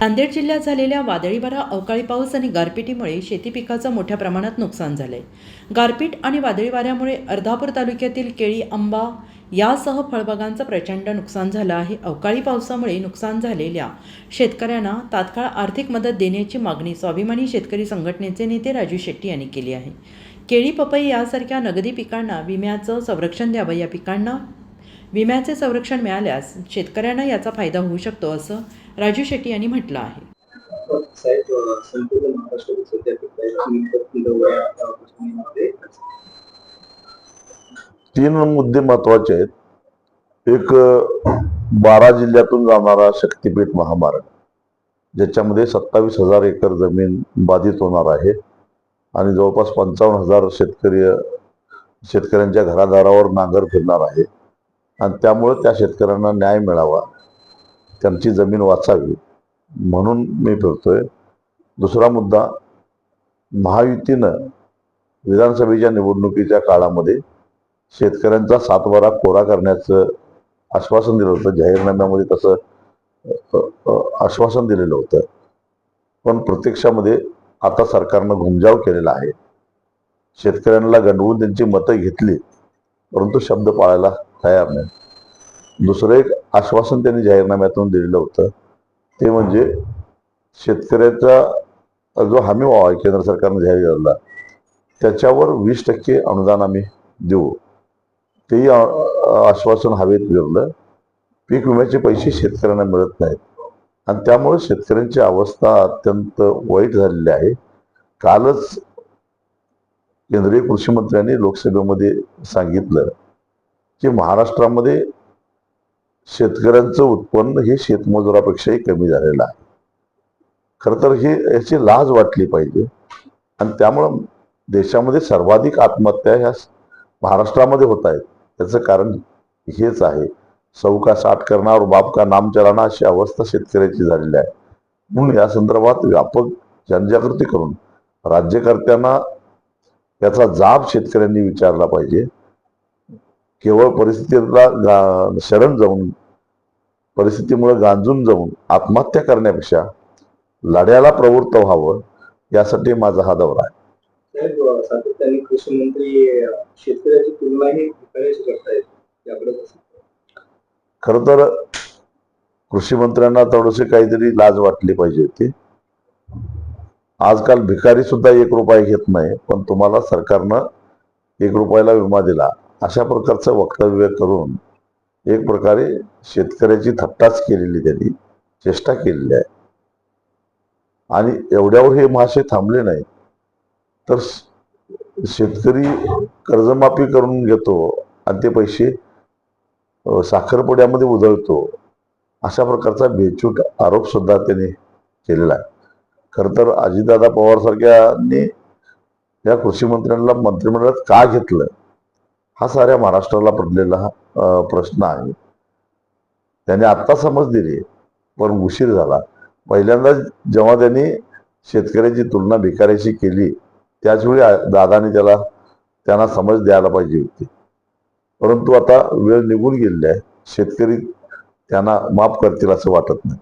नांदेड जिल्ह्यात झालेल्या वादळी वारा अवकाळी पाऊस आणि गारपिटीमुळे शेती पिकाचं मोठ्या प्रमाणात नुकसान झालं आहे गारपीट आणि वादळी वाऱ्यामुळे अर्धापूर तालुक्यातील केळी आंबा यासह फळबागांचं प्रचंड नुकसान झालं आहे. अवकाळी पावसामुळे नुकसान झालेल्या शेतकऱ्यांना तात्काळ आर्थिक मदत देण्याची मागणी स्वाभिमानी शेतकरी संघटनेचे नेते राजू शेट्टी यांनी केली आहे. केळी पपई यासारख्या नगदी पिकांना विम्याचं संरक्षण द्यावं या पिकांना विम्याचे संरक्षण मिळाल्यास शेतकऱ्यांना याचा फायदा होऊ शकतो असं राजू शेट्टी यांनी म्हटलं आहे. तीन मुद्दे महत्त्वाचे आहेत. एक बारा जिल्ह्यातून जाणारा शक्तीपीठ महामार्ग ज्याच्यामध्ये सत्तावीस हजार एकर जमीन बाधित होणार आहे आणि जवळपास पंचावन्न हजार शेतकरी शेतकऱ्यांच्या घरादारावर नांगर फिरणार आहे. आणि त्यामुळं त्या शेतकऱ्यांना न्याय मिळावा. त्यांची जमीन वाचावी. म्हणून मी फिरतोय दुसरा मुद्दा महायुतीनं विधानसभेच्या निवडणुकीच्या काळामध्ये शेतकऱ्यांचा सातबारा कोरा करण्याचं आश्वासन दिलं होतं. जाहीरनाम्यामध्ये तसं आश्वासन दिलेलं होतं. पण प्रत्यक्षामध्ये आता सरकारनं घुमजाव केलेला आहे. शेतकऱ्यांना गंडवून त्यांची मतं घेतली परंतु शब्द पाळायला तयार नाही. दुसरं एक आश्वासन त्यांनी जाहीरनाम्यातून दिलेलं होतं. ते म्हणजे शेतकऱ्याचा जो हमी भाव आहे केंद्र सरकारनं जाहीर केलेला त्याच्यावर वीस टक्के अनुदान आम्ही देऊ. तेही आश्वासन हवेत विरलं पीक विम्याचे पैसे शेतकऱ्यांना मिळत नाहीत. आणि त्यामुळे शेतकऱ्यांची अवस्था अत्यंत वाईट झालेली आहे. कालच केंद्रीय कृषी मंत्र्यांनी लोकसभेमध्ये सांगितलं की महाराष्ट्रामध्ये शेतकऱ्यांचं उत्पन्न हे शेतमजुरापेक्षाही कमी झालेलं आहे. खरं तर हे याची लाज वाटली पाहिजे. आणि त्यामुळं देशामध्ये सर्वाधिक आत्महत्या ह्या महाराष्ट्रामध्ये होत आहेत. त्याचं कारण हेच आहे. सौका साठ करणार बापका बाप का नाम चलाना अशी अवस्था शेतकऱ्याची झालेली आहे. म्हणून या संदर्भात व्यापक जनजागृती करून राज्यकर्त्यांना याचा जाब शेतकऱ्यांनी विचारला पाहिजे. केवळ परिस्थितीला गा शरण जाऊन परिस्थितीमुळे गांजून जाऊन आत्महत्या करण्यापेक्षा लढ्याला प्रवृत्त व्हावं यासाठी माझा हा दौरा आहे. सातत्याने कृषी मंत्री शेतकऱ्याची तुलनाही खरं तर कृषी मंत्र्यांना थोडीशी काहीतरी लाज वाटली पाहिजे होती. आजकाल भिकारी सुद्धा एक रुपया घेत नाही पण तुम्हाला सरकारनं एक रुपयाला विमा दिला. अशा प्रकारचं वक्तव्य करून एक प्रकारे शेतकऱ्याची थट्टाच केलेली त्यांनी चेष्टा केलेली आहे. आणि एवढ्यावर हे महाशय थांबले नाही तर शेतकरी कर्जमाफी करून घेतो आणि ते पैसे साखरपुड्यामध्ये उधळतो अशा प्रकारचा बेचूट आरोप सुद्धा त्यांनी केलेला आहे. खरं तर अजितदादा पवारसारख्यांनी या कृषी मंत्र्यांना मंत्रिमंडळात का घेतलं? हा साऱ्या महाराष्ट्राला पडलेला हा, प्रश्न आहे. त्याने आत्ता समज दिली पण उशीर झाला. पहिल्यांदा जेव्हा त्यांनी शेतकऱ्याची तुलना भिकाऱ्याशी केली त्याचवेळी दादाने त्याला त्यांना समज द्यायला पाहिजे होती. परंतु आता वेळ निघून गेलेली आहे. शेतकरी त्यांना माफ करतील असं वाटत नाही.